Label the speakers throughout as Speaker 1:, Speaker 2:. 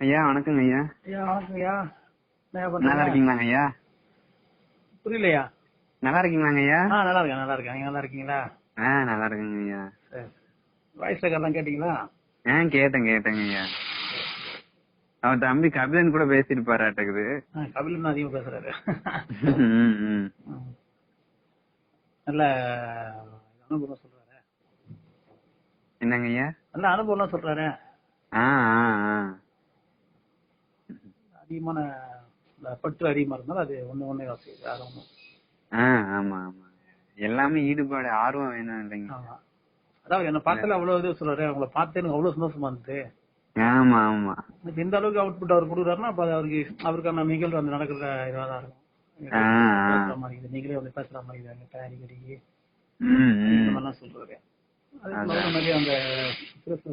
Speaker 1: ஐயா வணக்கங்க ஐயா.
Speaker 2: ஐயா
Speaker 1: நல்லா இருக்கீங்களாங்க ஐயா?
Speaker 2: புரியலையா?
Speaker 1: நல்லா இருக்கீங்களாங்க ஐயா?
Speaker 2: நல்லா இருக்கேன் நல்லா இருக்கேன். நல்லா இருக்கீங்களா?
Speaker 1: ஆ நல்லா இருக்கேங்க ஐயா.
Speaker 2: வாய்ஸ் ரெக்கார்ட்லாம் கேட்டீங்களா?
Speaker 1: ஆ கேட்டேன் கேட்டேங்க ஐயா. அவன் தம்பி கபிலன் கூட பேசிருப்பாராட்டுக்குது
Speaker 2: ஆ, கபிலன் அதிகமா பேசுறாரு. நல்ல அனுபவம் சொல்றாரு.
Speaker 1: என்னங்க ஐயா?
Speaker 2: நல்ல அனுபவம்லாம் சொல்றாரு.
Speaker 1: ஆ ஆ.
Speaker 2: அதிகமான பற்று அதிகமா இருந்தாலும் அது ஒண்ணு ஒண்ணே செய்யுது அது ஒண்ணும்
Speaker 1: ஆ ஆமா ஆமா. எல்லாமே ஈடுபாடு ஆர்வம் வேணும் இல்லைங்க.
Speaker 2: அதாவது என்ன பார்த்தால அவ்வளவு இது சொல்றாரு. அவங்கள பார்த்து எனக்கு அவ்வளவு சந்தோஷமா இருந்தது.
Speaker 1: ஆமா ஆமா.
Speaker 2: இந்த அளவுக்கு அவுட்புட் அவர் கொடுக்குறாருன்னா அப்ப அவருக்கு அவருக்கான நிகழ்வு அந்த நடக்கிற இதுவா தான் இருக்கும். நீங்களே வந்து பேசுற மாதிரி அடிக்கடி. சொல்றாரு. அதுக்கு நிறைய அந்த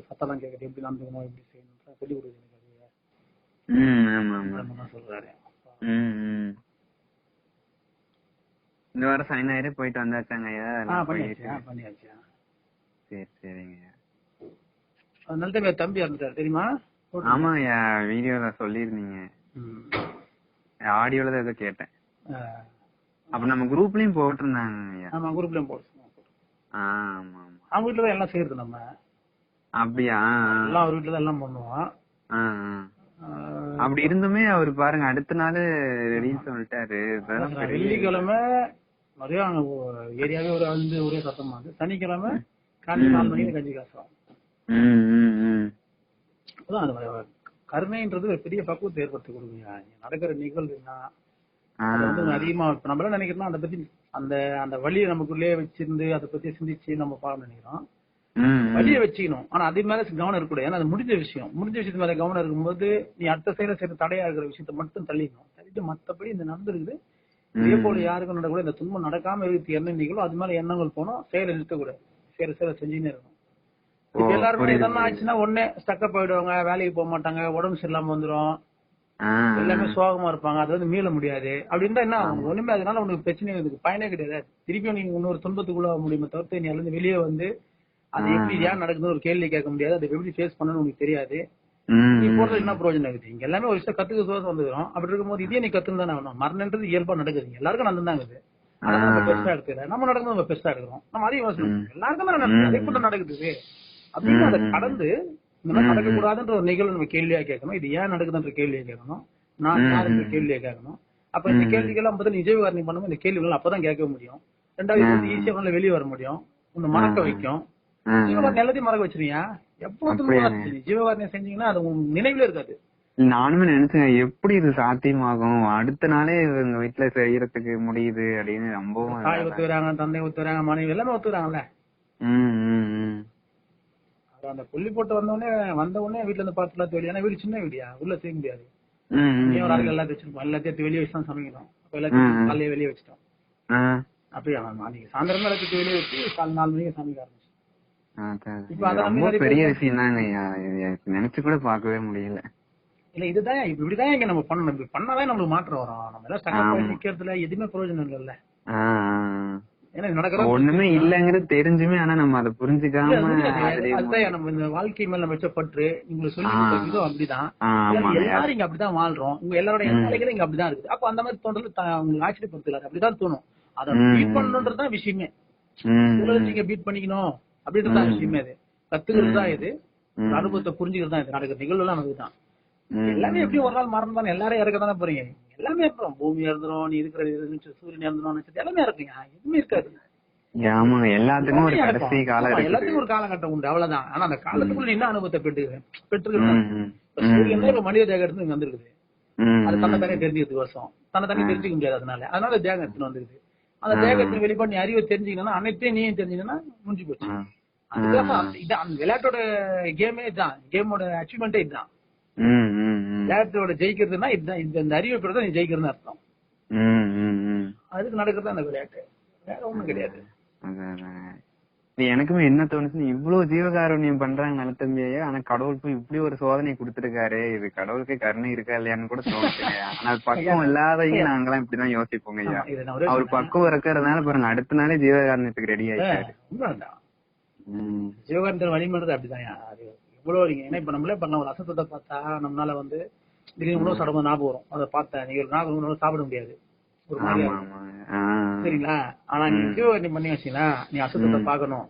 Speaker 2: சத்தம்லாம் கேட்குது எப்படி நடந்துக்கணும் எப்படி செய்யணும் சொல்லி கொடுக்குது எனக்கு அது
Speaker 1: ம், ஆமா ஆமா
Speaker 2: அந்த மாதிரிலாம் சொல்றாரு.
Speaker 1: இந்த வாரம் சனி ஞாயிறு போயிட்டு வந்தாச்சாங்க ஐயா? சரி சரிங்க. ஐயா
Speaker 2: அது நல்ல தம்பி இறந்துட்டாரு தெரியுமா?
Speaker 1: ஆமா ஐயா வீடியோல சொல்லிருந்தீங்க. ஆடியோல தான் ஏதோ கேட்டேன். அப்ப நம்ம குரூப்லயும் போட்டிருந்தாங்க ஐயா.
Speaker 2: ஆமா குரூப்லயும் போட்டு
Speaker 1: ஆமா ஆமா.
Speaker 2: அவங்க வீட்டுல தான் எல்லாம் செய்யறது நம்ம.
Speaker 1: அப்படியா?
Speaker 2: எல்லாம் அவர் வீட்டுல தான் எல்லாம் பண்ணுவோம்.
Speaker 1: அப்படி இருந்துமே அவர் பாருங்க அடுத்த நாள் ரெடின்னு சொல்லிட்டாரு
Speaker 2: வெள்ளிக்கிழமை நிறைய ஏரியாவே ஒரு வந்து ஒரே சத்தமா இருக்கு சனிக்கிழமை காலையில நாலு மணிக்கு கஞ்சி காசம். அதான் அது கருணைன்றது ஒரு பெரிய பக்குவத்தை ஏற்படுத்தி இங்க நடக்கிற நிகழ்வுனா
Speaker 1: ஆ,
Speaker 2: அது வந்து அதிகமா இப்ப நம்ம என்ன நினைக்கிறோம் அதை பத்தி அந்த அந்த வழியை நமக்குள்ளே வச்சிருந்து அதை பத்தி சிந்திச்சு நம்ம பார்க்க நினைக்கிறோம். வழியை வச்சுக்கணும். ஆனா அது மேல கவனம் இருக்கக்கூடாது ஏன்னா அது முடிஞ்ச விஷயம். முடிஞ்ச விஷயத்து மேல கவனம் இருக்கும்போது நீ அடுத்த சைடுல சரி தடையா இருக்கிற விஷயத்த மட்டும் தள்ளிக்கணும் தள்ளிட்டு மத்தபடி இந்த நடந்திருக்குது இதே போல யாருக்கும் நடக்கூட இந்த துன்பம் நடக்காம இருக்கு என்ன நிகழும் அது மேல எண்ணங்கள் போனோம். செயலை நிறுத்தக்கூடாது செயல் செயலை செஞ்சுன்னே இருக்கணும். எல்லாருமே எதனா. ஆச்சுன்னா உடனே ஸ்டக்கப் போயிடுவாங்க வேலைக்கு போக மாட்டாங்க. உடம்பு சரியில்லாம வந்துரும்.
Speaker 1: ஆ,
Speaker 2: எல்லாமே சோகமா இருப்பாங்க. அது வந்து மீள முடியாது. அப்படி இருந்தா என்ன ஒண்ணுமே அதனால உனக்கு பிரச்சனை இருக்கு பயனே கிடையாது. திருப்பியும் நீங்க இன்னொரு துன்பத்துக்குள்ள முடியுமே தவிர்த்து நீ அதுல வெளியே வந்து அது எப்படி ஏன் நடக்குதுன்னு ஒரு கேள்வி கேட்க முடியாது. அதை எப்படி ஃபேஸ் பண்ணணும்னு உனக்கு தெரியாது. நீ. போறது என்ன பிரயோஜனம் இருக்குது இங்க எல்லாமே ஒரு விஷயம் கத்துக்க சோசம் வந்துக்கிறோம். அப்படி இருக்கும்போது இதே நீ கத்துன்னு தானே ஆகணும். மரணன்றது இயல்பா நடக்குது. எல்லாருக்கும் நடந்து நம்ம பெருசா எடுத்துக்கல. நம்ம நடக்குது நம்ம பெருசா எடுக்கிறோம். நம்ம அதையும் யோசனை. எல்லாருக்கும் நடக்குது. அதே கூட நடக்குது அப்படின்னு அதை கடந்து இந்த மாதிரி நடக்கக்கூடாதுன்ற ஒரு நிகழ்வு நம்ம கேள்வியா கேட்கணும். இது ஏன் நடக்குதுன்ற கேள்வியை கேட்கணும். நான் யாருன்ற கேள்வியை கேட்கணும். அப்ப இந்த கேள்விக்கெல்லாம் பதில் நிஜ விவரணி பண்ணும்போது இந்த கேள்விகள் அப்பதான் கேட்க முடியும். ரெண்டாவது ஈஸியா வெளியே வர முடியும். உன்னை மறக்க வைக்கும்.
Speaker 1: ஆ,
Speaker 2: ஜீவகாரணி எல்லாத்தையும் மறக்க வச்சிருவியா? எப்போதும் ஜீவகாரணியம் செஞ்சீங்கன்னா அது நினைவுல இருக்காது.
Speaker 1: நானுமே நினைச்சேன் எப்படி இது சாத்தியமாகும்? அடுத்த நாளே எங்க வீட்டுல செய்யறதுக்கு முடியுது அப்படின்னு ரொம்பவும்
Speaker 2: தாய் ஒத்துக்கிறாங்க தந்தை ஒத்துக்கிறாங்க மனைவி எல்லாமே. அது அந்த புள்ளி போட்டு வந்த உடனே வந்த உடனே வீட்டுல இருந்து எல்லாத்தையும் வெளியே ஏன்னா வீடு சின்ன வீடியா உள்ள செய்ய முடியாது. ஒரு ஆளுக்கு எல்லாத்தையும் வச்சிருப்போம் எல்லாத்தையும் வெளியே வச்சு தான் சமைக்கணும். அப்ப எல்லாத்தையும் காலையில வெளியே வச்சிட்டோம். அப்படியே? அன்னைக்கு சாயந்தரமே எல்லாத்தையும் வெளியே வச்சு காலை நாலு மணிக்கு சமைக்க ஆரம்பிச்சு
Speaker 1: ரொம்ப பெரிய
Speaker 2: பேர்
Speaker 1: விஷயம் தாங்க நினைச்சு கூட பார்க்கவே முடியல.
Speaker 2: இல்ல இதுதான் இப்ப இப்படிதான் இங்க நம்ம பண்ணணும். இப்படி பண்ணாதான் நம்மளுக்கு மாற்றம் வரும். நம்ம எல்லாம் நிக்கிறதுல எதுவுமே பிரயோஜனம்
Speaker 1: ஆ.
Speaker 2: ஏன்னா
Speaker 1: ஒண்ணுமே இல்லங்கிறது தெரிஞ்சுமே ஆனா நம்ம அதை
Speaker 2: இல்ல,
Speaker 1: புரிஞ்சுக்காம
Speaker 2: நம்ம இந்த வாழ்க்கை மேல நம்ம வச்ச பற்று. உங்களுக்கு சொல்லி அப்படிதான். எல்லாரும் இங்க அப்படிதான் வாழ்றோம். உங்க எல்லாரோட எண்ணங்களும் இங்க அப்படிதான் இருக்குது. அப்ப அந்த மாதிரி தோன்றல உங்களுக்கு ஆச்சரியப்படுத்தல. அப்படிதான் தோணும். அதை. பீட் பண்ணணுன்றதுதான் விஷயமே. பீட் பண்ணிக்கணும். அப்படின்றதுதான் விஷயமே இது கத்துக்கிறது தான் இது. அனுபவத்தை புரிஞ்சுக்கிறது தான் இது. நடக்கிற நிகழ்வு எல்லாம்
Speaker 1: ம்.
Speaker 2: எல்லாமே எப்படியும் ஒரு நாள் மறந்து தானே. எல்லாரும் இறக்க தானே போறீங்க. எல்லாமே இருப்போம் பூமி இறந்துரும் நீ இருக்கிற சூரியன் இறந்துரும் எல்லாமே இருக்குங்க எதுவுமே இருக்காது.
Speaker 1: ஆமாங்க. எல்லாத்துக்கும் ஒரு
Speaker 2: எல்லாமே
Speaker 1: கடைசி
Speaker 2: இருக்கும்.
Speaker 1: காலம்
Speaker 2: ஆமா, எல்லாத்துக்கும் ஒரு காலகட்டம் உண்டு. அவ்வளவுதான். ஆனா அந்த காலத்துக்குள்ள என்ன அனுபவத்தை பெற்று சூரியன் இப்ப மனித எடுத்து இங்க வந்திருக்குது. அது தன்னை தானே தெரிஞ்சுக்கிறது வருஷம். தன்னை தானே தெரிஞ்சுக்க முடியாது அதனால. அதனால தேகம் எடுத்துன்னு வந்துருக்குது. அந்த தேகத்தின் வெளிப்பாடு நீ அறிவை தெரிஞ்சுக்கணும்னா அனைத்தையும் நீயும் தெரிஞ்சுக்கணும்னா முடிஞ்சு போச்சு. அதுக்காக அந்த- விளையாட்டோட கேமே இதுதான். கேமோட அச்சீவ்மெண்டே இதுதான். விளையாட்டோட ஜெயிக்கிறதுனா இதுதான். இந்த அறிவை பெறதான் நீ ஜெயிக்கிறதுன்னு அர்த்தம். அதுக்கு நடக்கிறது அந்த விளையாட்டு. வேற ஒண்ணும் கிடையாது.
Speaker 1: எனக்குமே என்ன தோணுச்சுன்னு இவ்வளவு ஜீவகாருண்யம் பண்றாங்க நலத்தம்பியே ஆனா கடவுள் போய் இப்படி ஒரு சோதனை கொடுத்திருக்காரு. இது கடவுளுக்கு கருணை இருக்கா இல்லையான்னு கூட தோணுச்சுங்க ஆனா பக்குவம் இல்லாதவங்க நாங்கெல்லாம் இப்படிதான் யோசிப்போங்க ஐயா.
Speaker 2: ஒரே
Speaker 1: அவர் பக்குவம் இருக்கிறதுனால பாருங்க அடுத்த நாளே ஜீவகாருண்யத்துக்கு ரெடி ஆயிட்டாரு.
Speaker 2: சிவகாந்தன் வழிமன்றது அப்படிதான் அது உழவறீங்க ஏன்னா இப்ப நம்மளே பண்ண ஒரு அசத்தத்தை பார்த்தா நம்மளால வந்து திடீர்னு உணவு சாப்பிடும் ஞாபகம் வரும். அதை பார்த்தேன் நீங்க ஞாபகம் உணவு சாப்பிட முடியாது. ஒரு. சரிங்களா? ஆனா நீ ஜீவகாரணி பண்ணி வச்சீங்கன்னா நீ அசுத்தத்தை பாக்கணும்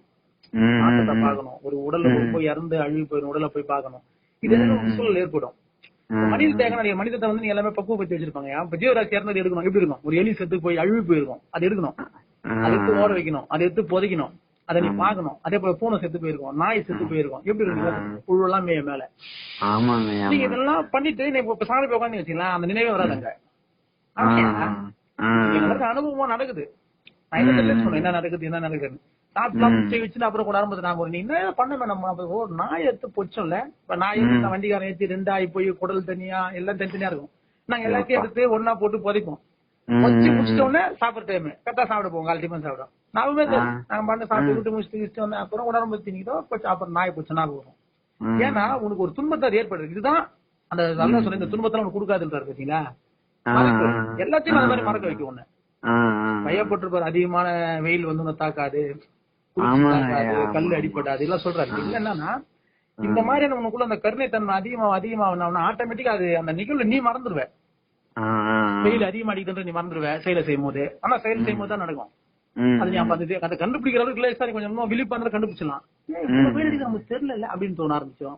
Speaker 2: நாட்டத்தை
Speaker 1: ம்,
Speaker 2: பார்க்கணும். ஒரு உடல்ல போய் இறந்து அழுகி போயிடும். உடலை போய் பார்க்கணும். இது சூழல் ஏற்படும். மனித தேகம் மனிதத்தை வந்து நீ எல்லாமே பக்குவப்படுத்தி வச்சிருப்பாங்க. இப்ப ஜீவராசி இறந்தது எடுக்கணும். எப்படி இருக்கும்? ஒரு எலி செத்து போய் அழுகி போயிருக்கும். அது எடுக்கணும். அதை எடுத்து ஓட வைக்கணும். அதை எடுத்து புதைக்கணும். அதை நீ பார்க்கணும். அதே போல பூனை செத்து போயிருக்கும். நாய் செத்து போயிருக்கும். எப்படி இருக்கும்? புழு எல்லாம் மேல. நீங்க இதெல்லாம் பண்ணிட்டு நீ இப்ப சாமி போய் உட்காந்து வச்சுக்கலாம் அந்த நினைவே வராதுங்க அனுபவமா நடக்குது. என்ன நடக்குது என்ன நடக்குது சாப்பிட்டு சாப்பிட்டு வச்சுட்டு அப்புறம் கூட ஆரம்பத்து நான் நீ என்ன பண்ண நம்ம அப்ப ஓ நாய் எடுத்து பொச்சோம்ல. இப்ப நாய் வண்டிக்காரன் ஏத்தி ரெண்டாயி போய் குடல் தனியா எல்லாம் தனித்தனியா இருக்கும். நாங்க எல்லாத்தையும் எடுத்து ஒன்னா போட்டு புதைப்போம். பொச்சு
Speaker 1: ம்,
Speaker 2: முடிச்சிட்ட உடனே சாப்பிடுற டைம் கரெக்டா சாப்பிட போவோம் கால் டிஃபன் சாப்பிடும் நாமே நாங்க பண்ண சாப்பிட்டு விட்டு முடிச்சுட்டு வந்தேன் அப்புறம் உடம்பு திணிக்கிட்டோம் அப்புறம் நாய் பொச்சு நாக்கு வரும். ஏன்னா உனக்கு ஒரு துன்பத்தை அது ஏற்படுது. இதுதான் அந்த நல்லா சொல்ல இந்த துன்பத்தை உனக்கு கொடுக்காதுன்றாரு பாத்தீங்களா? எல்லாத்தையும் அந்த மாதிரி மறக்க வைக்கும்
Speaker 1: ஆ.
Speaker 2: பயப்பட்டிருப்பாரு. அதிகமான வெயில் வந்து உன்னை தாக்காது. கல் அடிப்படாது. இதெல்லாம் சொல்றாரு. என்னன்னா இந்த மாதிரி உனக்குள்ள அந்த கருணை தன்மை அதிகமா அதிகமா ஆட்டோமேட்டிக்கா அது அந்த நிகழ்வு நீ மறந்துடுவ. வெயில் அதிகமா அடிக்குதுன்ற நீ மறந்துடுவ செயலை செய்யும் போது ஆனா செயல் செய்யும் போது தான் நடக்கும். அது நீ அந்த அதை கண்டுபிடிக்கிற அளவுக்கு இல்லை சார் கொஞ்சம் விழிப்பாந்திர கண்டுபிடிச்சலாம் வெயில் அடிக்குது நமக்கு தெரியல அப்படின்னு தோண ஆரம்பிச்சோம்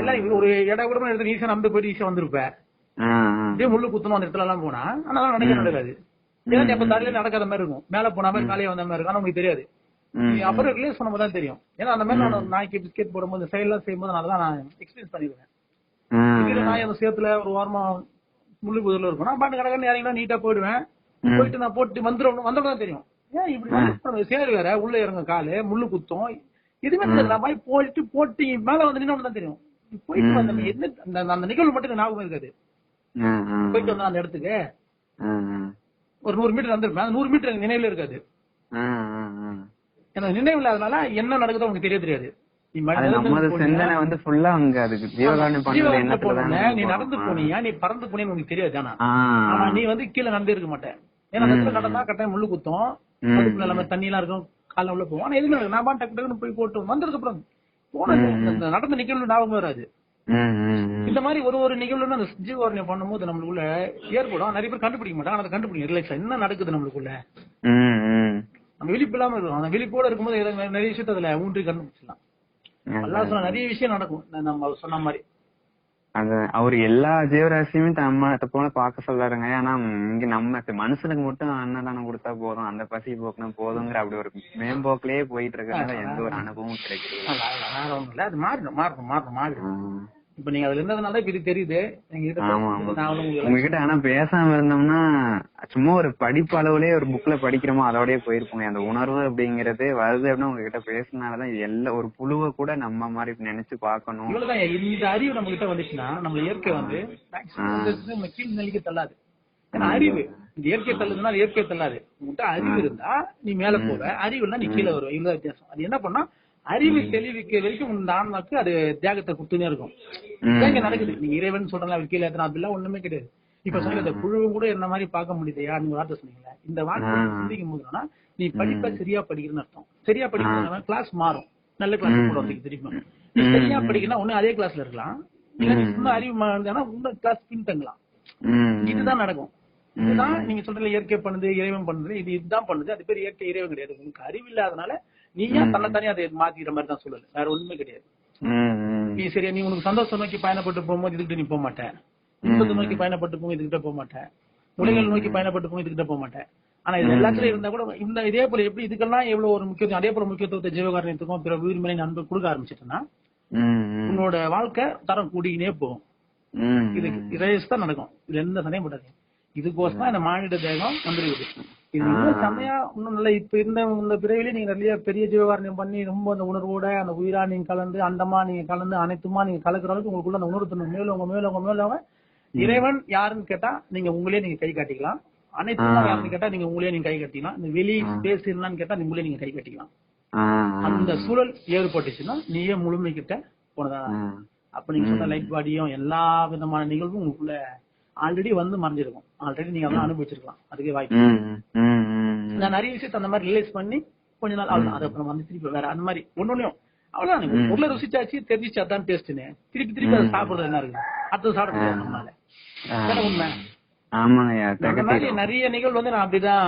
Speaker 2: எல்லாம் ஒரு இட கூட எடுத்து ஈஸியா நம்பி போயிட்டு ஈஸியா வந்திருப்ப. அப்படியே முள்ளு குத்தணும் அந்த இடத்துல எல்லாம் போனா ஆனா நடக்க நடக்காது. ஏன்னா நீ அப்ப தரையில நடக்காத மாதிரி இருக்கும். மேல போன மாதிரி காலையே வந்த மாதிரி இருக்கும். ஆனா உங்களுக்கு தெரியாது. அப்புறம் ரிலீஸ் பண்ணும்போது தான் தெரியும். ஏன்னா அந்த மாதிரி நான் நாய்க்கு பிஸ்கெட் போடும்போது செயல்லாம் செய்யும்போது தான் நான் எக்ஸ்பீரியன்ஸ் பண்ணிருக்கேன். இதுல நாய் அந்த சேத்துல ஒரு வாரமா முள்ளு புதுல இருக்கும். நான் பாட்டு கடற்கரை இறங்கினா நீட்டா போயிடுவேன். போயிட்டு நான் போட்டு வந்துடும் வந்தோட தான் தெரியும். ஏன் இப்படி சேரு வேற? உள்ள இறங்க காலு முள்ளு குத்தும். இதுவே தெரியல மாதிரி போயிட்டு போட்டு மேல வந்து நின்று தான் தெரியும். போயிட்டு வந்த என்ன அந்த- அந்த நிகழ்வு மட்டும் ஞாபகம் இருக்காது. போயிட்டு வந்த அந்த இடத்துக்கு. ஒரு நூறு மீட்டர் வந்திருப்பேன் நூறு மீட்டர் எனக்கு நினைவுல இருக்காது. எனக்கு நினைவு இல்லாதனால என்ன நடக்குதோ உனக்கு தெரிய தெரியாது. நீ. நடந்து போனியா? நீ பறந்து போனியா உனக்கு தெரியாது ஆனா. நீ வந்து கீழே நடந்தே இருக்க மாட்டேன் ஏன்னா நடந்தா கட்டாயம் முள்ளு குத்தும். எல்லாமே தண்ணி எல்லாம் இருக்கும். கால உள்ள போவோம். ஆனா எதுவுமே. நான் பாட்டு டக்கு டக்குன்னு போய் போட்டு வந்ததுக்கு அப்புறம் போனது. நடந்த நிகழ்வு ஞாபகம் வராது. இந்த மாதிரி ஒரு ஒரு நிகழ்வுன்னு அந்த ஜீவகாரணியம் பண்ணும்போது நம்மளுக்குள்ள ஏற்படும். நிறைய பேர் கண்டுபிடிக்க மாட்டாங்க. அதை கண்டுபிடிக்கும் ரிலாக்ஸ் என்ன நடக்குது நம்மளுக்குள்ள. நம்ம விழிப்பு இல்லாம இருக்கும். அந்த விழிப்போட இருக்கும்போது நிறைய விஷயத்த அதுல ஊன்றி கண்டுபிடிச்சலாம் எல்லாம் சொன்ன நிறைய விஷயம் நடக்கும். நம்ம சொன்ன மாதிரி.
Speaker 1: அது அவரு எல்லா ஜீவராசியுமே நம்ம போல பார்க்க சொல்றாருங்க ஆனா இங்க நம்ம மனுஷனுக்கு மட்டும் அன்னதானம் கொடுத்தா போதும். அந்த பசி போக்குனா போதுங்கிற அப்படி ஒரு மேம்போக்கிலேயே போயிட்டு இருக்கறதுனால எந்த ஒரு அனுபவமும் கிடைக்கிறது
Speaker 2: இல்ல. அது மாறிடும் மாறணும் மாறணும் மாறிடும். இப்ப நீங்க அதுல இருந்ததுனால இப்ப இது தெரியுது.
Speaker 1: உங்ககிட்ட ஆனா பேசாம இருந்தோம்னா சும்மா ஒரு படிப்பு அளவுலயே ஒரு புக்ல படிக்கிறோமோ அதோடய போயிருப்போங்க அந்த உணர்வு அப்படிங்கறது வருது அப்படின்னா உங்ககிட்ட பேசினாலதான் இது எல்லா ஒரு புழுவை கூட நம்ம மாதிரி நினைச்சு
Speaker 2: இவ்வளவுதான். இந்த அறிவு நம்ம கிட்ட வந்துச்சுன்னா நம்ம இயற்கை வந்து கீழ் நிலைக்கு தள்ளாது. அறிவு. இந்த இயற்கை தள்ளுதுன்னா இயற்கை தள்ளாது. உங்ககிட்ட அறிவு இருந்தா நீ மேல போவ. அறிவு இருந்தா நீ கீழே வருவ. இவ்வளவு வித்தியாசம். அது என்ன பண்ணா அறிவு தெளிவிக்க வரைக்கும் இந்த ஆன்மாக்கு அது தியாகத்தை கொடுத்துனே இருக்கும். இங்க நடக்குது. நீங்க இறைவன் சொல்றல அவர் கீழே ஏத்தனா அப்படிலாம் ஒண்ணுமே கிடையாது. இப்ப இந்த புழுவும் கூட என்ன மாதிரி பார்க்க முடியுதையா? நீங்க வார்த்தை சொன்னீங்களா இந்த வார்த்தை சிந்திக்கும் போதுனா நீ படிப்ப சரியா படிக்கிறன்னு அர்த்தம். சரியா படிக்கிறதுனா கிளாஸ் மாறும். நல்ல கிளாஸ் போடுறதுக்கு திருப்பி நீ சரியா படிக்கணும் ஒண்ணு அதே கிளாஸ்ல இருக்கலாம். நீ இன்னும் அறிவு இருந்தா இன்னும் கிளாஸ் பின் தங்கலாம்
Speaker 1: ம்,
Speaker 2: இதுதான் நடக்கும். இதுதான் நீங்க சொல்ற இயற்கை பண்ணுது இறைவன் பண்ணுது இது இதுதான் பண்ணுது. அது பேர் இயற்கை இறைவன் கிடையாது. உங்களுக்கு அறிவு இல்லாதனால நீ ஏன் தன்னைத்தானே அதை மாத்திக்கிற மாதிரி தான் சொல்லல. வேற ஒண்ணுமே கிடையாது. நீ சரியா நீ உனக்கு சந்தோஷம் நோக்கி பயணப்பட்டு போகும்போது இதுக்கிட்ட நீ போக மாட்டேன். இன்பத்தை நோக்கி பயணப்பட்டு போகும் இதுக்கிட்ட போக மாட்டேன். உலகில் நோக்கி பயணப்பட்டு போகும் இதுக்கிட்ட போக மாட்டேன். ஆனா இது எல்லாத்துலயும் இருந்தா கூட இந்த இதே போல எப்படி இதுக்கெல்லாம் எவ்வளவு ஒரு முக்கியத்துவம் அதே போல முக்கியத்துவத்தை ஜீவகாரணத்துக்கும் பிற உயிர்மனை அன்பு கொடுக்க ஆரம்பிச்சிட்டேன்னா. உன்னோட வாழ்க்கை தரம் கூடிக்கினே போகும். இது ரேஸ் தான் நடக்கும். இதுல எந்த சந்தேகம் படாது இதுக்கோசம் இந்த மானிட தேகம் வந்துருக்குது. இது இன்னும் செம்மையா இன்னும் நல்ல இப்ப இருந்த இந்த பிறவிலே நீங்க நிறைய பெரிய ஜீவகாரணியம் பண்ணி ரொம்ப அந்த உணர்வோட அந்த உயிரா நீங்க கலந்து அந்தமா நீங்க கலந்து அனைத்துமா நீங்க கலக்குற அளவுக்கு உங்களுக்குள்ள அந்த உணர்வு தன்மை மேலவங்க மேலவங்க மேலவங்க இறைவன் யாருன்னு கேட்டா நீங்க உங்களே நீங்க கை காட்டிக்கலாம். அனைத்துமா யாருன்னு கேட்டா நீங்க உங்களே நீங்க கை கட்டிக்கலாம். இந்த வெளி ஸ்பேஸ் இருந்தான்னு கேட்டா நீங்க உங்களே நீங்க கை கட்டிக்கலாம். அந்த சூழல் ஏற்பட்டுச்சுன்னா நீயே முழுமை கிட்ட போனதா?
Speaker 1: ஆ.
Speaker 2: அப்ப நீங்க சொன்ன லைட் பாடியும் எல்லா விதமான நிகழ்வும் உங்களுக்குள்ள ஆல்ரெடி வந்து மறைஞ்சிருக்கும். ஆல்ரெடி நீங்க அதெல்லாம் அனுபவிச்சிருக்கலாம். அதுக்கே வாய்ப்பு. நான் நிறைய விஷயத்த அந்த மாதிரி ரிலீஸ் பண்ணி கொஞ்ச நாள் அவ்வளவுதான். அதை அப்புறம் வந்து திருப்பி வேற அந்த மாதிரி ஒன்னொன்னையும் அவ்வளவுதான். பொருளை ருசிச்சாச்சு தெரிஞ்சிச்சு அதான் டேஸ்ட்னு திருப்பி திருப்பி அதை சாப்பிடுறது என்ன இருக்கு? அடுத்தது சாப்பிட முடியாது நம்மளால. உண்மை? நிறைய நிகழ்வு வந்து நான் அப்படிதான்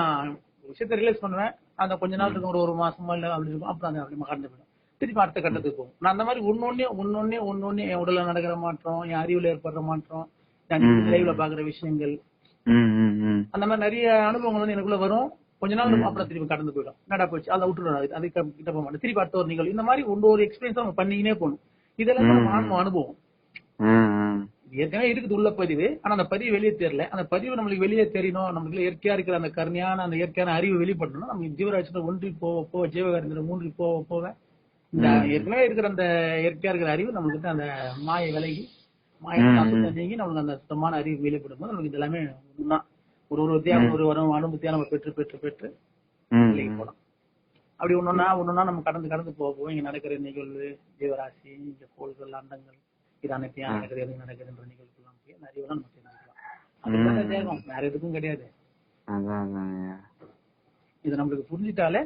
Speaker 2: விஷயத்த ரியலைஸ் பண்ணுவேன். அந்த கொஞ்ச நாள் ஒரு ஒரு மாசமா இல்ல அப்படி இருக்கும். அப்புறம் அந்த அப்படி மறந்து போயிடும். திருப்பி அடுத்த கட்டத்துக்கு போகும். நான் அந்த மாதிரி ஒன்னொன்னே ஒன்னொன்னே ஒன்னொன்னே என் உடல்ல நடக்கிற மாற்றம் என் அறிவுல ஏற்படுற மாற்றம் நான் லைவ்ல பாக்குற விஷயங்கள் அந்த மாதிரி நிறைய அனுபவங்கள் வந்து எனக்குள்ள வரும். கொஞ்ச நாள் அப்புறம் திருப்பி கடந்து போயிடும். என்னடா போச்சு? அதை விட்டுடும் அது கிட்ட போக மாட்டேன் திருப்பி அடுத்த ஒரு நிகழ்வு. இந்த மாதிரி ஒன்று ஒரு எக்ஸ்பீரியன்ஸ் நம்ம பண்ணிக்கினே போகணும். இதெல்லாம் நம்ம ஆன்ம அனுபவம். ஏற்கனவே இருக்குது உள்ள பதிவு. ஆனா அந்த பதிவு வெளியே தெரியல. அந்த பதிவு நம்மளுக்கு வெளியே தெரியணும். நம்மளுக்கு இயற்கையா இருக்கிற அந்த கருணையான அந்த இயற்கையான அறிவு வெளிப்படணும் நம்ம ஜீவராட்சியில ஒன்றி போக போக ஜீவகாரங்கிற மூன்றி போக போக இந்த ஏற்கனவே இருக்கிற அந்த இயற்கையா இருக்கிற அறிவு நம்மளுக்கு அந்த மாயை விலகி நீங்கி நம்மளுக்கு அந்த சுத்தமான அறிவு வெளிப்படும் போது நமக்கு எல்லாமே ஒண்ணுதான் ஒரு ஒரு வித்தியாசம் ஒரு வரும் அனுபவத்தையா நம்ம பெற்று பெற்று பெற்று விலகி போலாம். அப்படி ஒன்னொன்னா ஒன்னொன்னா நம்ம கடந்து கடந்து போக போக இங்க நடக்கிற நிகழ்வு ஜீவராசி இங்க கோள்கள் அண்டங்கள் இது அனைத்தையும் நடக்குது எது நடக்குதுன்ற நிகழ்வுலாம் போய் நிறைய நம்ம தெரிஞ்சுக்கலாம் வேற எதுக்கும் கிடையாது. இது நம்மளுக்கு புரிஞ்சிட்டாலே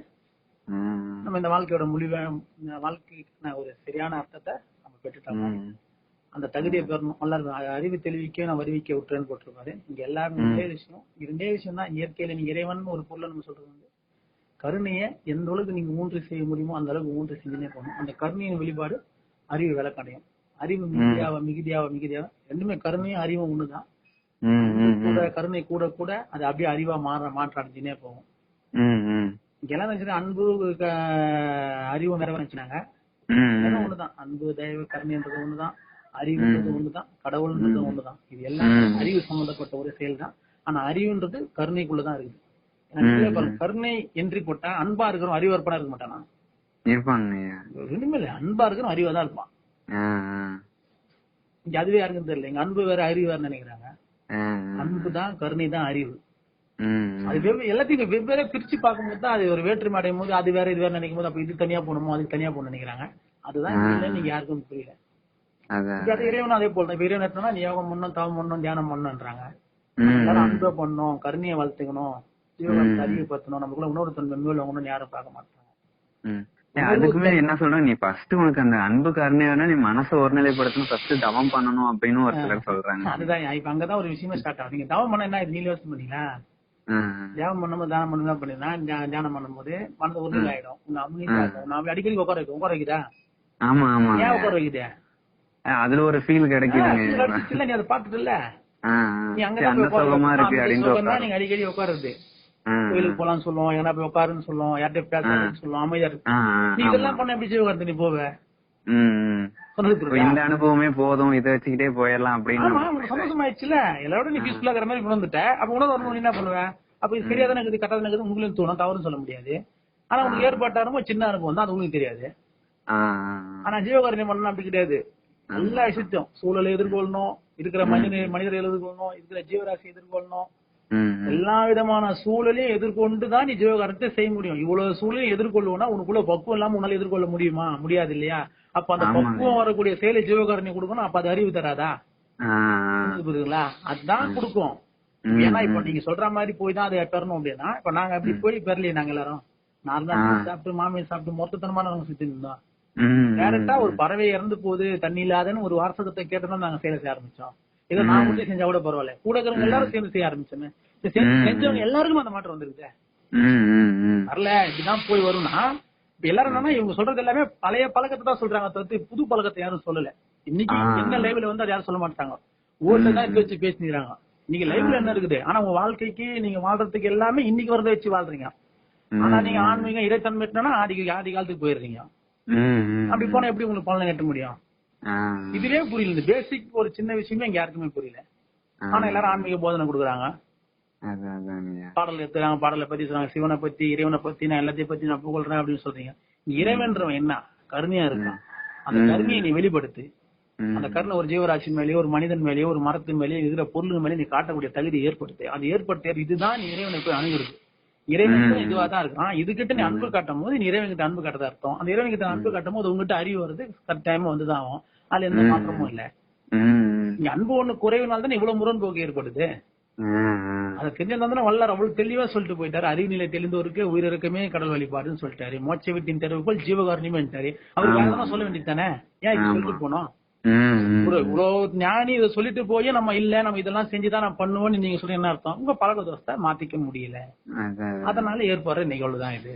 Speaker 2: நம்ம இந்த வாழ்க்கையோட முடிவை இந்த வாழ்க்கைக்கு ஒரு சரியான அர்த்தத்தை நம்ம பெற்றுட்டோம் அந்த தகுதியை பெறணும். எல்லாரும் அ- அறிவு தெளிவிக்க நான் வருவிக்க விட்டுறேன்னு போட்டிருப்பாரு. இங்க எல்லாமே ஒரே விஷயம் இரண்டே விஷயம் தான் இயற்கையில நீங்க இறைவன் ஒரு பொருளை நம்ம சொல்றது வந்து. கருணையை எந்த அளவுக்கு நீங்க ஊன்றி செய்ய முடியுமோ அந்த அளவுக்கு ஊன்றி செஞ்சுனே போகணும். அந்த கருணையின் வெளிப்பாடு அறிவு விளக்கடையும். அறிவு மிகுதியாவ மிகுதியாவ மிகுதியாவ. ரெண்டுமே கருணையும் அறிவும் ஒண்ணுதான். கூட கருணை கூட கூட அது அப்படியே அறிவா மாற மாற்ற அடைஞ்சுனே போகும்.
Speaker 1: ம் ம்.
Speaker 2: இங்க எல்லாம் நினைச்சுன்னா அன்பு அறிவு நிறைவே நினைச்சுனாங்க
Speaker 1: ம்
Speaker 2: எல்லாம் ஒண்ணுதான். அன்பு தயவு கருணைன்றது ஒண்ணுதான். அறிவுன்றது ஒண்ணுதான் கடவுள்ன்றது ஒண்ணுதான். இது எல்லாம் அறிவு சம்பந்தப்பட்ட ஒரு செயல் தான் ஆனா அறிவுன்றது கருணைக்குள்ளதான் இருக்குது. பாருங்க, கருணை என்றி போட்டா அன்பா இருக்கிறோம் அறிவற்பனா இருக்க மாட்டானா? ரெண்டுமே இல்ல. அன்பா இருக்கிறோம் அறிவா தான் இருப்பான். இங்க அதுவே யாருக்கும் தெரியல. இங்க அன்பு வேற அறிவு வேற நினைக்கிறாங்க.
Speaker 1: ஆ
Speaker 2: அன்பு தான் கருணை தான் அறிவு. அது எல்லாத்தையும் வெவ்வேறு பிரிச்சு பார்க்கும்போது தான் அது ஒரு வேற்றுமை அடையும் போது அது வேற இது வேற நினைக்கும் போது அப்ப இது தனியா போகணுமோ அது தனியா போகணும் நினைக்கிறாங்க. அதுதான் நீங்க யாருக்கும் புரியல. அது இறைவனும் அதே போல இப்ப இறைவன் எடுத்தோம்னா நீ யோகம் பண்ணணும் தவம் பண்ணணும் தியானம் எல்லாரும் அன்பை பண்ணணும் கருணையை வளர்த்துக்கணும் ஜீவனத்தை அறிவுப்படுத்தணும் நமக்குள்ள உணர்வு தன்மை மேல் வாங்கணும்னு யாரும் பார்க்க மாட்டாங்க.
Speaker 1: அதுக்குமே என்ன சொல்றேன் நீ ஃபர்ஸ்ட் உனக்கு அந்த அன்பு கருணை வேணா நீ மனசை ஒருநிலைப்படுத்தணும் ஃபர்ஸ்ட் தவம் பண்ணணும் அப்படின்னு ஒரு சிலர் சொல்றாங்க.
Speaker 2: அதுதான் இப்ப அங்கதான் ஒரு விஷயமே ஸ்டார்ட் ஆகும் நீங்க தவம் பண்ண என்ன நீங்க யோசனை பண்ணீங்களா? தியானம் பண்ணும்போது தானம் பண்ணுதான் பண்ணினா தியானம் பண்ணும்போது மனது ஒரு ஆயிடும் உங்க அடிக்கடி உட்கார வைக்கும் உட்கார வைக்குதா?
Speaker 1: ஆமா ஆமா.
Speaker 2: ஏன் உட்கார வைக்குதே?
Speaker 1: அதுல ஒரு ஃபீல் கிடைக்குதுங்க
Speaker 2: இல்ல நீ அதை பாத்துட்டு இல்ல
Speaker 1: ஆ,
Speaker 2: நீ போய்
Speaker 1: சுகமா. இருக்கு அப்படின்னு.
Speaker 2: நீங்க அடிக்கடி உட்காருது? கோயிலுக்கு போலாம்னு சொல்லுவோம் எங்கன்னா போய் உட்காருன்னு சொல்லுவோம் யார்கிட்ட பேசணும்னு சொல்லுவோம் அமைதியா இருக்கு நீ. இதெல்லாம் பண்ண எப்படி செய்ய நீ போவ?
Speaker 1: இந்த அனுபவமே போதும் இதை வச்சுக்கிட்டே போயிடலாம் அப்படின்னு
Speaker 2: சந்தோஷம் ஆயிடுச்சுல எல்லாரோட நீ பீஸ்ஃபுல்லா இருக்கிற மாதிரி உணர்ந்துட்ட. அப்ப உணர்வு நீ என்ன பண்ணுவ? அப்ப இது சரியா தானே இருக்குது கரெக்டா தானே இருக்குது உங்களுக்கு தோணும் தவறுன்னு சொல்ல முடியாது. ஆனா உனக்கு ஏற்பாட்டு அனுபவம் சின்ன அனுபவம் தான் அது உங்களுக்கு தெரியாது. ஆனா ஜீவகாரணி பண்ணணும் அப்படி கிடையாது. எல்லா விஷயத்தையும் சூழலை எதிர்கொள்ளணும் இருக்கிற மனித மனிதரை எதிர்கொள்ளணும் இருக்கிற ஜீவராசி எதிர்கொள்ளணும். எல்லா விதமான சூழலையும் எதிர்கொண்டு தான் நீ ஜீவகாரத்தை செய்ய முடியும். இவ்வளவு சூழலையும் எதிர்கொள்ளுவோம்னா உனக்குள்ள பக்குவம் இல்லாம உன்னால எதிர்கொள்ள முடியுமா? முடியாது இல்லையா? அப்ப அந்த. பக்குவம் வரக்கூடிய செயலை ஜீவகாரணி கொடுக்கணும் அப்ப அது அறிவு தராதா? புரியுதுங்களா? அதுதான் கொடுக்கும். ஏன்னா இப்ப நீங்க சொல்ற மாதிரி போய் தான் அதை பெறணும் அப்படின்னா இப்ப நாங்க அப்படி போய் பெறலையே நாங்க எல்லாரும்? நான் தான் சாப்பிட்டு மாமியை சாப்பிட்டு மொத்தத்தனமான நாங்க சுத்தி இருந்தோம். டேரக்டா ஒரு பறவை இறந்து போகுது தண்ணி இல்லாதன்னு ஒரு வாசகத்தை கேட்டதும் நாங்க சேலை செய்ய ஆரம்பிச்சோம். இதை நான் மட்டும் செஞ்சா கூட பரவாயில்ல. கூட இருக்கிறவங்க எல்லாரும் சேர்ந்து செய்ய செஞ்ச- செஞ்சவங்க எல்லாருக்கும் அந்த மாற்றம்
Speaker 1: ம்.
Speaker 2: வரல இப்படிதான் போய் வரும்னா இப்ப எல்லாரும் என்னன்னா இவங்க சொல்றது எல்லாமே பழைய பழக்கத்தை தான் சொல்றாங்க தவிர்த்து புது பழக்கத்தை யாரும் சொல்லல. இன்னைக்கு. என்ன லைவ்ல வந்து அதை யாரும் சொல்ல மாட்டாங்க. ஓல்ல தான் எடுத்து வச்சு பேசிக்கிறாங்க. இன்னைக்கு லைவ்ல என்ன இருக்குது? ஆனா உங்க வாழ்க்கைக்கு நீங்க வாழ்றதுக்கு எல்லாமே இன்னைக்கு வரதை வச்சு வாழ்றீங்க. ஆனா நீங்க ஆன்மீகம் இறைத்தன்மை ஆதி ஆதி காலத்துக்கு போயிடுறீங்க. அப்படி போனா எப்படி உங்களுக்கு பலனை கட்ட முடியும்? இதுலயே புரியல. இந்த பேசிக் ஒரு சின்ன விஷயமே இங்க யாருக்குமே புரியல. ஆனா எல்லாரும் ஆன்மீக போதனை கொடுக்குறாங்க. பாடல் எடுத்துறாங்க பாடலை பத்தி சொல்றாங்க. சிவனை பத்தி இறைவனை பத்தி நான் எல்லாத்தையும் பத்தி நான் புகழ்றேன் அப்படின்னு சொல்றீங்க. இறைவன்றவன் என்ன? கருணையா இருக்கான். அந்த கருணையை நீ வெளிப்படுத்து. அந்த கருணை ஒரு ஜீவராசி மேலேயோ ஒரு மனிதன் மேலேயோ ஒரு மரத்தின் மேலேயோ இருக்கிற பொருளுக்கு மேலே நீ காட்டக்கூடிய தகுதி ஏற்படுத்து. அது ஏற்படுத்த இதுதான் இறைவனை போய் அணுகிறது. இறைவனுக்கு இதுவா தான் இருக்கு. ஆனா இதுகிட்ட நீ அன்பு காட்டும் போது நீ இறைவன்கிட்ட அன்பு காட்டதா அர்த்தம். அந்த இறைவன்கிட்ட அன்பு காட்டும் போது உங்ககிட்ட அறிவு வருது. கரெக்ட் டைம் வந்துதான் ஆகும். அதுல எந்த மாற்றமும் இல்ல. நீ அன்பு ஒண்ணு குறைவினால தான் இவ்வளவு முரண்போக்கு ஏற்படுது. அதை தெரிஞ்சிருந்தா வல்லார் அவ்வளவு தெளிவா சொல்லிட்டு போயிட்டாரு. அறிவுநிலை தெளிந்தோருக்கு உயிரிறக்கமே கடல் வழிபாடுன்னு சொல்லிட்டாரு. மோட்ச வீட்டின் தெருவு போல் ஜீவகாரணியம்ட்டாரு அவர் வேற சொல்ல வேண்டியது தானே? ஏன். சொல்லிட்டு போனோம். ஒரு ஞானி இதை சொல்லிட்டு போய் நம்ம இல்ல நம்ம இதெல்லாம் செஞ்சுதான் நான் பண்ணுவேன்னு நீங்க சொல்லி என்ன அர்த்தம்? உங்க பழக்க தோசத்தை மாத்திக்க முடியல.
Speaker 1: அதான், அதான்.
Speaker 2: அதனால ஏற்படுற நிகழ்வு தான் இது.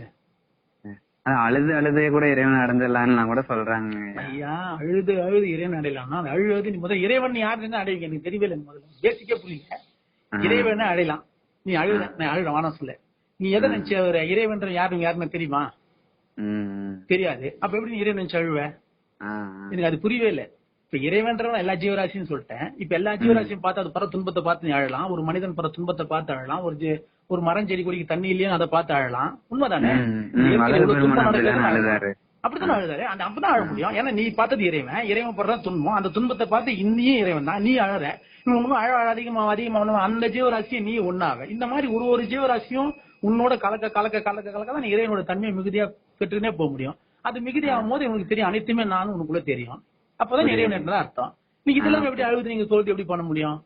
Speaker 1: அழுது அழுதே கூட இறைவன் அடைஞ்சிடலான்னு கூட சொல்றாங்க.
Speaker 2: ஐயா அழுது அழுது இறைவன் அடையலாம்னா அது அழுது நீ முதல்ல இறைவன் யாருன்னு அடைவீங்க? எனக்கு தெரியவே இல்லை முதல்ல. பேசிக்கே புரியுங்க
Speaker 1: ஆ.
Speaker 2: இறைவனை அடையலாம். நீ அழுத நான் அழுத வானம் சொல்ல நீ எதை நினைச்ச ஒரு இறைவன்ற யாருன்னு யாருன்னு தெரியுமா. தெரியாது. அப்ப எப்படி நீ இறைவன் நினைச்சு அழுவ. எனக்கு அது புரியவே இல்லை. இப்ப இறைவன்றவன் எல்லா ஜீவராசியும் சொல்லிட்டேன். இப்ப எல்லா ஜீவராசியும் பார்த்து அது பர துன்பத்தை பார்த்து அழலாம். ஒரு மனிதன் பர துன்பத்தை பார்த்து அழலாம். ஒரு ஒரு மரம் செடி கொடிக்கு தண்ணி இல்லையா அதை பார்த்து அழலாம். உண்மைதானே. அப்படித்தானே அழுதாரு அந்த அப்பதான் அழ முடியும். ஏன்னா நீ பார்த்தது இறைவன். இறைவன் படுற துன்பம். அந்த துன்பத்தை பார்த்து இன்னியும் இறைவன் தான். நீ அழற. இன்னும் அழ அதிகமா அதிகமா. அந்த ஜீவராசியும் நீ ஒண்ணாவ இந்த மாதிரி ஒரு ஒரு ஜீவராசியும் உன்னோட கலக்க கலக்க கலக்க கலக்க தான் இறைவனோட தன்மையை மிகுதியா பெற்றுனே போக முடியும். அது மிகுதி ஆகும் போது உனக்கு தெரியும். அனைத்துமே நானும் உனக்குள்ள தெரியும். அப்பதான் இறைவன் அர்த்தம். நீ இதெல்லாம் எப்படி அழுது நீங்க சொல்லிட்டு எப்படி பண்ண முடியும்?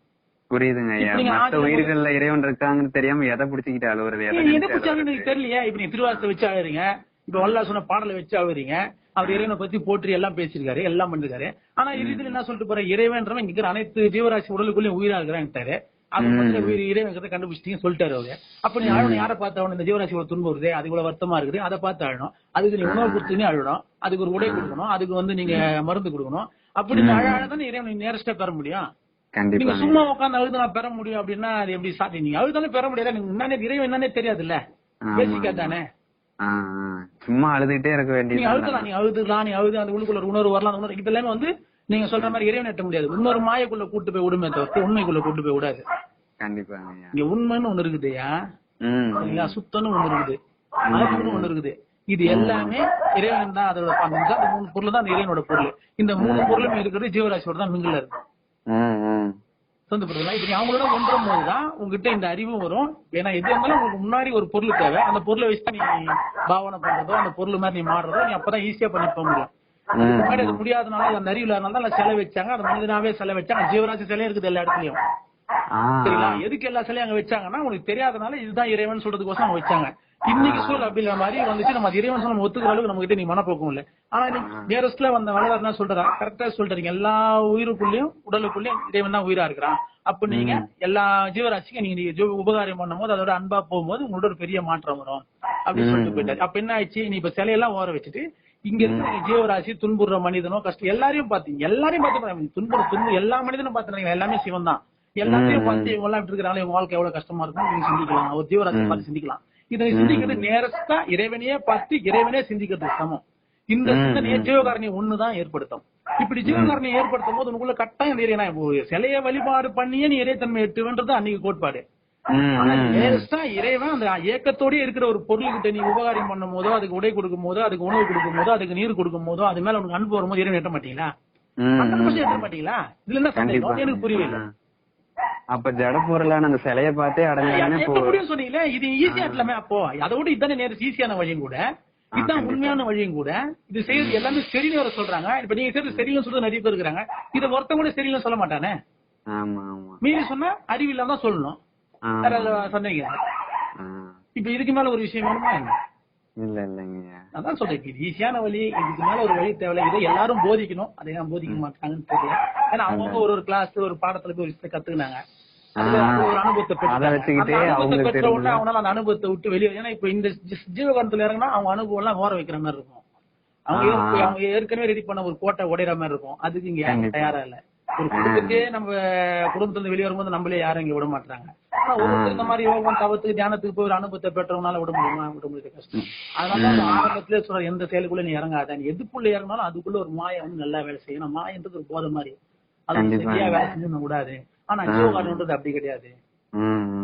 Speaker 1: புரியுதுங்க.
Speaker 2: நீங்க
Speaker 1: மத்த உயிர்கள்ல இறைவன் இருக்காங்கன்னு தெரியாம எதை பிடிச்சிக்கிட்டு அழுவுறது எதை
Speaker 2: நீங்க? எனக்கு தெரியலையே. இப்ப நீங்க திருவாசத்தை வச்சு அழுறீங்க இப்ப வல்லா சொன்ன பாடலை வச்சு அழுறீங்க அவர் இறைவனை பத்தி போற்றி எல்லாம் பேசியிருக்காரு எல்லாம் பண்ணிருக்காரு ஆனா இறுதியில் என்ன சொல்லிட்டு போற இறைவன்றவன் இங்க அனைத்து ஜீவராசி உடலுக்குள்ளேயும் உயிரா இருக்கிறான்ட்டாரு. அது உயிர் இறைவன் கதை கண்டுபிடிச்சிட்டீங்க சொல்லிட்டாரு அவரு. அப்ப நீ அழணும் யாரை பார்த்து அவன் இந்த ஜீவராசி இவ்வளவு துன்பம் வருது அது இவ்வளவு வருத்தமா இருக்குது அதை பார்த்து அழணும். அதுக்கு நீ உணவு கொடுத்துன்னு அழணும் அதுக்கு ஒரு உடை கொடுக்கணும் அதுக்கு வந்து நீங்க மருந்து கொடுக்கணும். அப்படி நீ அழ அழதான் இறைவன் நேரஸ்டா பெற முடியும். நீங்க சும்மா உட்கார்ந்து அழுது நான் பெற முடியும் அப்படின்னா அது எப்படி சாத்தியம்? நீங்க அழுதானே பெற முடியாது. என்னன்னே இறைவன் என்னன்னே தெரியாதுல்ல. பேசிக்கா தானே.
Speaker 1: சும்மா அழுதுகிட்டே இருக்க வேண்டியது
Speaker 2: அழுதலாம் நீங்க அழுதுலாம் நீங்க அழுது அந்த உள்ளுக்குள்ள ஒரு உணர்வு வரலாம் உணர்வு. வந்து நீங்க சொல்ற மாதிரி இறைவன் எட்ட முடியாது. இன்னொரு மாயக்குள்ள கூட்டு போய் விடுமே தவிர்த்து உண்மைக்குள்ள கூட்டு போய் விடாது.
Speaker 1: கண்டிப்பாங்க ஐயா.
Speaker 2: இங்க உண்மைன்னு ஒண்ணு இருக்குதுயா சுத்தம்னு ஒண்ணு இருக்குது. அறிவுன்னு ஒண்ணு இருக்குது. இது எல்லாமே இறைவன் தான். அதோட அந்த அந்த மூணு பொருள் தான் இறைவனோட பொருள். இந்த மூணு பொருளும் இருக்கிறது ஜீவராசியோட தான் மிங்கில இருக்கு.
Speaker 1: ம், ம்.
Speaker 2: சொந்த பொருள் இப்ப நீ அவங்களோட ஒன்றும் போதுதான் உங்ககிட்ட இந்த அறிவும் வரும். ஏன்னா எது இருந்தாலும் உங்களுக்கு முன்னாடி ஒரு பொருள் தேவை. அந்த பொருளை வச்சு நீ பாவனை பண்றதோ அந்த பொருள் மாதிரி நீ மாறுறதோ நீ அப்பதான் ஈஸியா பண்ணி போக முடியும். முன்னாடி அது முடியாதனால அந்த அறிவு இல்லாதனால தான் சிலை வச்சாங்க அந்த மனிதனாவே சிலை வச்சாங்க ஜீவராசி சிலை இருக்குது எல்லா இடத்துலயும். சரிங்களா? எதுக்கு எல்லா சிலையும் அங்க வச்சாங்கன்னா உங்களுக்கு தெரியாதனால இதுதான் இறைவன் சொல்றதுக்கோசம் அவங்க வச்சாங்க. இன்னைக்கு சூழல் அப்படிங்கிற மாதிரி வந்துச்சு. நம்ம இறைவன் நம்ம ஒத்துக்கிற அளவுக்கு நம்ம கிட்ட நீ மனப்போக்கம் இல்ல. ஆனா நேரஸ்ட்ல வந்த வளர் என்ன சொல்றா கரெக்டா சொல்றீங்க எல்லா உயிருக்குள்ளயும் உடலுக்குள்ளயும் இறைவன் தான் உயிரா இருக்கிறான். அப்ப நீங்க எல்லா ஜீவராசிக்கும் நீங்க நீங்க உபகாரம் பண்ணும்போது அதோட அன்பா போகும்போது உங்களோட ஒரு பெரிய மாற்றம் வரும். அப்படின்னு சொல்லிட்டு போயிட்டாரு. அப்ப என்ன ஆயிடுச்சு? நீ இப்ப சிலையெல்லாம் ஓர வச்சுட்டு இங்க இருக்கிற ஜீவராசி துன்புற மனிதனோ கஷ்டம் எல்லாரையும் பாத்தீங்க எல்லாரையும் பார்த்து துன்புற துன்பு எல்லா மனிதனும் பாத்துறீங்க எல்லாமே சிவன் தான் எல்லாத்தையும் பார்த்து இவங்க எல்லாம் இப்படி இருக்கிறாங்க இவங்க வாழ்க்கை எவ்வளவு கஷ்டமா இருக்கும் நீங்க சிந்திக்கலாம். ஒரு ஜீவராசியை பார்த்து சிந்திக்கலாம். இதை சிந்திக்கிறது நேரஸ்டா இறைவனையே பார்த்து இறைவனே சிந்திக்கிறதுக்கு சமம். இந்த சிந்தனையை ஜீவகாரணியை ஒண்ணுதான் ஏற்படுத்தும். இப்படி ஜீவகாரணியை ஏற்படுத்தும் போது உனக்குள்ள கட்டாயம் இப்போ சிலைய வழிபாடு பண்ணியே நீ இறைத்தன்மை எட்டுவன்றது அன்னைக்கு கோட்பாடு. நேரஸ்டா இறைவன் அந்த ஏக்கத்தோடயே இருக்கிற ஒரு பொருள்கிட்ட நீ உபகாரம் பண்ணும் போதோ அதுக்கு உடை கொடுக்கும் போதோ அதுக்கு உணவு கொடுக்கும் போதோ அதுக்கு நீர் கொடுக்கும் போதோ அது மேல உனக்கு அன்பு வரும்போது இறைவன் எட்ட மாட்டீங்களா? எட்ட மாட்டீங்களா? இதுல என்ன சந்தேகம் எனக்கு புரியவே இல்லை.
Speaker 1: ஆ. அப்ப ஜட பொருளான அந்த சிலைய பார்த்தே
Speaker 2: முடியும் சொன்னீங்களே? இது ஈஸியா இருக்கலாமே அப்போ. அதை விட இதுதானே நேரம் ஈஸியான வழியும் கூட. இதுதான் உண்மையான வழியும் கூட. இது செய்யறது எல்லாமே சரின்னு வர சொல்றாங்க. இப்ப நீங்க செய்யறது சரியில்லைன்னு சொல்றது நிறைய பேர் இருக்கிறாங்க. இதை ஒருத்தன் கூட சரியில்லைன்னு சொல்ல மாட்டானே?
Speaker 1: ஆமா ஆமா.
Speaker 2: மீறி சொன்னா அறிவில்லாம தான் சொல்லணும். சொன்னீங்க. இப்ப இதுக்கு மேல ஒரு விஷயம் வேணுமா? என்ன
Speaker 1: இல்ல இல்லைங்க.
Speaker 2: அதான் சொல்றேன். இது ஈஸியான வழி இதுக்கு மேல ஒரு வழி தேவையில்லை. இதை எல்லாரும் போதிக்கணும். அதை ஏன் போதிக்க மாட்டாங்கன்னு தெரியல. ஏன்னா அவங்க ஒரு ஒரு கிளாஸ் ஒரு பாடத்துல போய் ஒரு விஷயத்தை கத்துக்கினாங்க. ஒரு அனுபவத்தை பெற்ற உடனே அவனால அந்த அனுபவத்தை விட்டு வெளியே ஏன்னா இப்ப இந்த ஜி- ஜீவகாந்தத்துல இறங்கினா அவங்க அனுபவம் எல்லாம் ஓர வைக்கிற மாதிரி இருக்கும். அவங்க அவங்க ஏற்கனவே ரெடி பண்ண ஒரு கோட்டை உடையிற மாதிரி இருக்கும். அதுக்கு இங்க. தயாரா இல்ல. ஒரு குடும்பத்தையே நம்ம குடும்பத்துல வெளியே வரும்போது நம்மளே யாரும் இங்க விட மாட்டாங்க ஆனா ஒருத்தர் இந்த மாதிரி யோகம் தவத்துக்கு தியானத்துக்கு போய் ஒரு அனுபவத்தை பெற்றவனால விட முடியுமா? விட முடியாது கஷ்டம். அதனால ஆரம்பத்திலே சொல்ற எந்த செயலுக்குள்ள நீ இறங்காத? நீ எதுக்குள்ள இறங்கினாலும் அதுக்குள்ள ஒரு மாயம் வந்து நல்லா வேலை செய்யும். ஏன்னா மாயன்றது ஒரு போதை மாதிரி. அது. சரியா வேலை செஞ்சு விடாது. ஆனா ஜீவகாரன்றது அப்படி கிடையாது.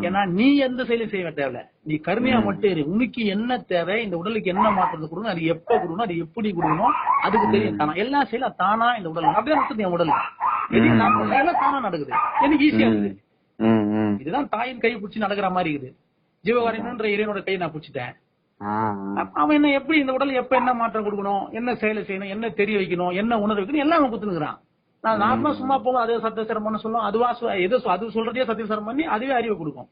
Speaker 2: ஏன்னா நீ எந்த செயலும் செய்ய தேவையில்ல. நீ கருமையா மட்டும் இரு. உனக்கு என்ன தேவை இந்த உடலுக்கு என்ன மாற்றத்தை கொடுக்கணும் அது எப்ப கொடுக்கணும் அது எப்படி கொடுக்கணும் அதுக்கு தெரியும். தானா எல்லா செயலும் தானா இந்த உடல் அப்படியே நடக்குது என் உடல். தானா நடக்குது. எனக்கு ஈஸியா இருக்குது. இதுதான் தாயின் கை பிடிச்சி நடக்கிற மாதிரி இருக்குது. ஜீவகாரன்ற இறைவனோட கை நான் பிடிச்சிட்டேன். அவன் என்ன எப்படி இந்த உடல் எப்ப என்ன மாற்றம் கொடுக்கணும் என்ன செயலை செய்யணும் என்ன தெரிய வைக்கணும் என்ன உணர்வு வைக்கணும் எல்லாம் அவன் குத்துனுக்குறான் நான் நார்மலா சும்மா போகும் அதே சத்திய சிரமம்னு சொல்லும். அதுவா எது அது சொல்றதே சத்திய சிரமம் பண்ணி அதுவே அறிவை கொடுக்கும்.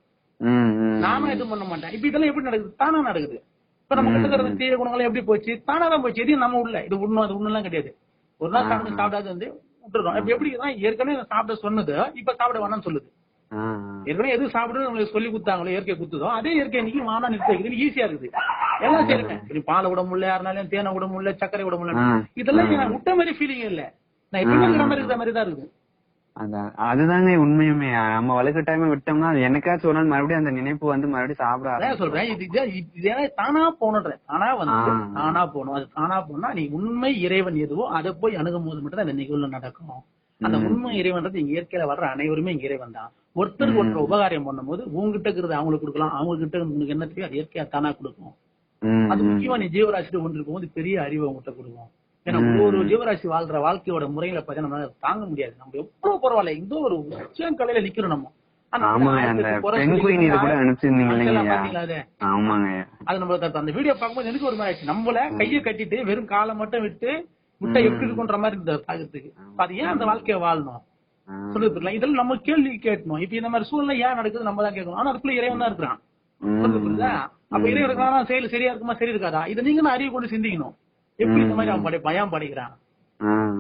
Speaker 2: நானும் எதுவும் பண்ண மாட்டேன் இப்ப இதெல்லாம் எப்படி நடக்குது? தானா நடக்குது. இப்ப நம்ம கிட்ட இருக்கிற தீய குணங்கள் எப்படி போச்சு? தானா தான் போச்சு. எதையும் நம்ம உள்ள இது உண்மை அது உண்மைலாம் கிடையாது. ஒரு நாள் சாப்பிட்டு சாப்பிடாது வந்து விட்டுறோம் இப்ப எப்படி தான் ஏற்கனவே சாப்பிட சொன்னது இப்ப சாப்பிட வேணாம்னு சொல்லுது. ஏற்கனவே எது சாப்பிடுன்னு நம்மளுக்கு சொல்லி கொடுத்தாங்களோ இயற்கை குத்துதோ அதே இயற்கை இன்னைக்கு வானா நிறுத்த வைக்கிறது ஈஸியா இருக்குது. எல்லாம் இப்படி பாலை விட முடியல யாருனாலும் தேனை விட முடியல சர்க்கரை விட முடியல. இதெல்லாம் விட்ட மாதிரி ஃபீலிங் இல்ல. நான் எப்பவுமே இருக்கிற மாதிரி இருக்கிற மாதிரி தான் இருக்குது.
Speaker 1: அதான் அதுதாங்க உண்மையுமே. நம்ம வலுக்கட்டாயமா விட்டோம்னா அது என்னைக்காச்சும் ஒரு நாள் மறுபடியும் அந்த நினைப்பு வந்து மறுபடியும் சாப்பிட
Speaker 2: அதான்
Speaker 1: ஆரம்பிச்சிடும்.
Speaker 2: சொல்றேன். இது தானா போகணுன்றேன். தானா வந்து. தானா போகணும். அது தானா போனா நீ உண்மை இறைவன் எதுவோ அதை போய் அணுகும் போது மட்டும் தான் இந்த நிகழ்வு நடக்கும். அந்த. உண்மை இறைவன்றது இங்க இயற்கையில வர்ற அனைவருமே இங்க இறைவன் தான். ஒருத்தருக்கு ஒருத்தர் உபகாரம் பண்ணும்போது உங்ககிட்ட இருக்கிறது அவங்களுக்கு கொடுக்கலாம். அவங்க கிட்ட உங்களுக்கு என்ன தெரியும் அது இயற்கையா தானா கொடுக்கும். அது. முக்கியமா நீ ஜீவராசிட்டு ஒன்று இருக்கும்போது பெரிய அறிவை உங்ககிட்ட கொடுக்கும். ஏன்னா. ஒரு ஜீவராசி வாழ்ற வாழ்க்கையோட முறையில நம்மளால தாங்க முடியாது. நம்ம எவ்வளவு பரவாயில்ல இந்த ஒரு உச்சம் கலையில நிக்கிறோம் நம்ம. அது? நம்மளுக்கு அந்த- வீடியோ பார்க்கும்போது எனக்கு ஒரு மாதிரி ஆச்சு நம்மள கையை கட்டிட்டு வெறும் காலை மட்டும் விட்டு விட்டா எப்படி இருக்குன்ற மாதிரி இருந்தது பாக்கிறதுக்கு. அது ஏன் அந்த வாழ்க்கைய வாழணும். சொல்லுது இதெல்லாம் நம்ம கேள்வி கேட்கணும். இப்ப இந்த மாதிரி சூழ்நிலை ஏன் நடக்குது நம்ம தான் கேட்கணும். ஆனா அதுக்குள்ள இறைவன் தான் இருக்கிறான். புரியுதா? அப்ப இறைவன் செயல் சரியா இருக்குமா சரி இருக்காதா? இதை நீங்க அறிவு கொண்டு சிந்திக்கணும். எப்படி இந்த மாதிரி அவன் படைப்பான் ஏன் படைக்கிறான்.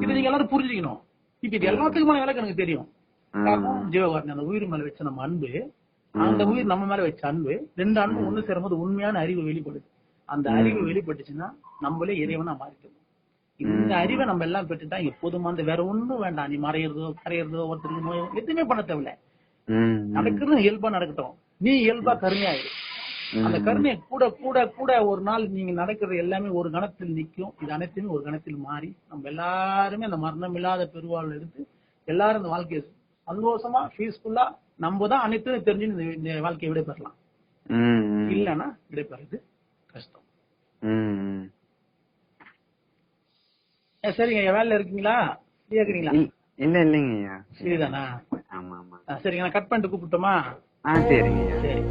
Speaker 2: இதை நீங்க எல்லாரும் புரிஞ்சுக்கணும். இப்ப இது எல்லாத்துக்குமான விளக்கு எனக்கு தெரியும். ஜீவகாரணி அந்த உயிர் மேல வச்ச நம்ம அன்பு அந்த உயிர் நம்ம மேல வச்ச அன்பு ரெண்டு அன்பு ஒண்ணு சேரும்போது உண்மையான அறிவு வெளிப்படுது. அந்த அறிவு வெளிப்பட்டுச்சுன்னா நம்மளே இறைவனா மாறிட்டோம். இந்த அறிவை நம்ம எல்லாம் பெற்றுட்டா இங்க போதுமான வேற ஒண்ணும் வேண்டாம். நீ மறையிறதோ கரையிறதோ ஒருத்தருக்கு நோய் எதுவுமே பண்ண தேவையில்ல. நடக்கிறது இயல்பா நடக்கட்டும். நீ இயல்பா கருணையாயிரு. அந்த கருணை கூட கூட கூட ஒரு நாள் நீங்க நடக்கிறது எல்லாமே ஒரு கணத்தில் நிக்கும் இது அனைத்துமே ஒரு கணத்தில் மாறி நம்ம எல்லாருமே அந்த மரணம் இல்லாத பெருவாழ்வு எடுத்து எல்லாரும் இந்த வாழ்க்கையை சந்தோஷமா பீஸ்ஃபுல்லா நம்ம தான் அனைத்தும் தெரிஞ்சு இந்த வாழ்க்கையை விட பெறலாம்
Speaker 1: ம், ம்.
Speaker 2: இல்லைன்னா விடைபெறது கஷ்டம். சரிங்க வேலையில இருக்கீங்களா? ஃப்ரீயா இருக்கீங்களா
Speaker 1: இல்ல இல்லைங்கய்யா
Speaker 2: சரிதானா
Speaker 1: ஆமா ஆமா.
Speaker 2: சரிங்க நான் கட் பண்ணிட்டு கூப்பிட்டுமா
Speaker 1: ஆ சரிங்கய்யா
Speaker 2: சரி.